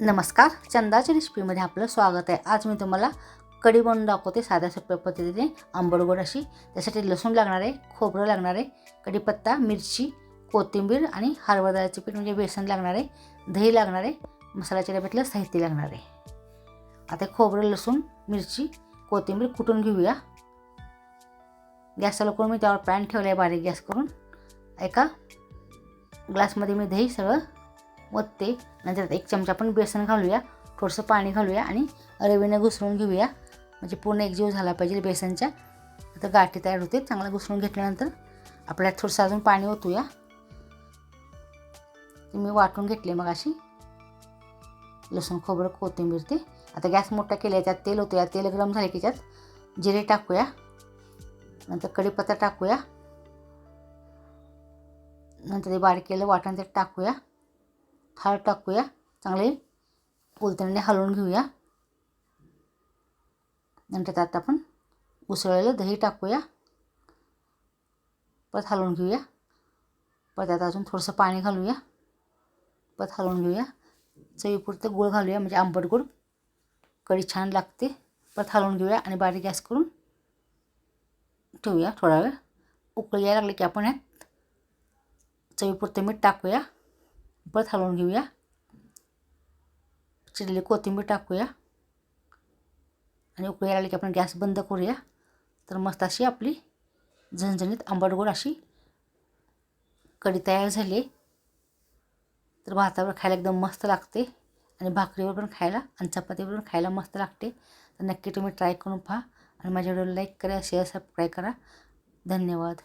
नमस्कार चंदाच्या रेसिपीमध्ये आपलं स्वागत आहे. आज मी तुम्हाला कढी बनवून दाखवते साध्या सोप्या पद्धतीने. आंबडगोड अशी. त्यासाठी लसूण लागणार आहे खोबरं लागणार आहे कढीपत्ता मिरची कोथिंबीर आणि हरभरा पीठ म्हणजे बेसन लागणार आहे दही लागणार आहे मसाल्याच्या डब्यातलं साहित्य लागणार आहे. आता खोबरं लसूण मिरची कोथिंबीर कुटून घेऊया. गॅस चालू करून मी त्यावर पॅन ठेवलं आहे बारीक गॅस करून. एका ग्लासमध्ये मी दही सगळं ओतते नंतर एक चमचा पण बेसन घालूया थोडंसं पाणी घालूया आणि रवीनं घुसळून घेऊया. म्हणजे पूर्ण एकजीव झाला पाहिजे बेसनच्या. आता गाठी तयार होते चांगलं घुसळून घेतल्यानंतर आपल्याला थोडंसं अजून पाणी ओतूया. ते मी वाटून घेतले मग अशी लसूण खोबरं कोथिंबीर ते. आता गॅस मोठा केला आहे त्यात तेल ओतूया. तेल गरम झाले की त्यात जिरे टाकूया. नंतर कढीपत्ता टाकूया. नंतर ते बारीक केलं वाटण त्यात टाकूया. हळद टाकूया चांगले उलटण्याने हलवून घेऊया. नंतर दही टाकूया. परत हलवून घेऊया. परत अजून थोडंसं पाणी घालूया. परत हलवून घेऊया. चवीपुरतं गूळ घालूया, म्हणजे आंबट गोड कढी छान लागते. परत हलवून आणि बारीक गॅस ठेवूया थोडा वेळ. उकळी यायला लागली की आपण चवीपुरतं मीठ टाकूया. परत हलवून घेऊया. चिरलेली कोथिंबीर टाकूया. आणि उकळी आली की आपण गॅस बंद करूया. तर मस्त अशी आपली झणझणीत आंबटगोड अशी कढी तयार झाली. तर भातावर खायला एकदम मस्त लागते. आणि भाकरीवर पण खायला आणि चपातीवर पण खायला मस्त लागते. तर नक्की तुम्ही ट्राय करून पहा. आणि माझ्या व्हिडिओला लाईक करा शेअर सबस्क्राईब करा. धन्यवाद.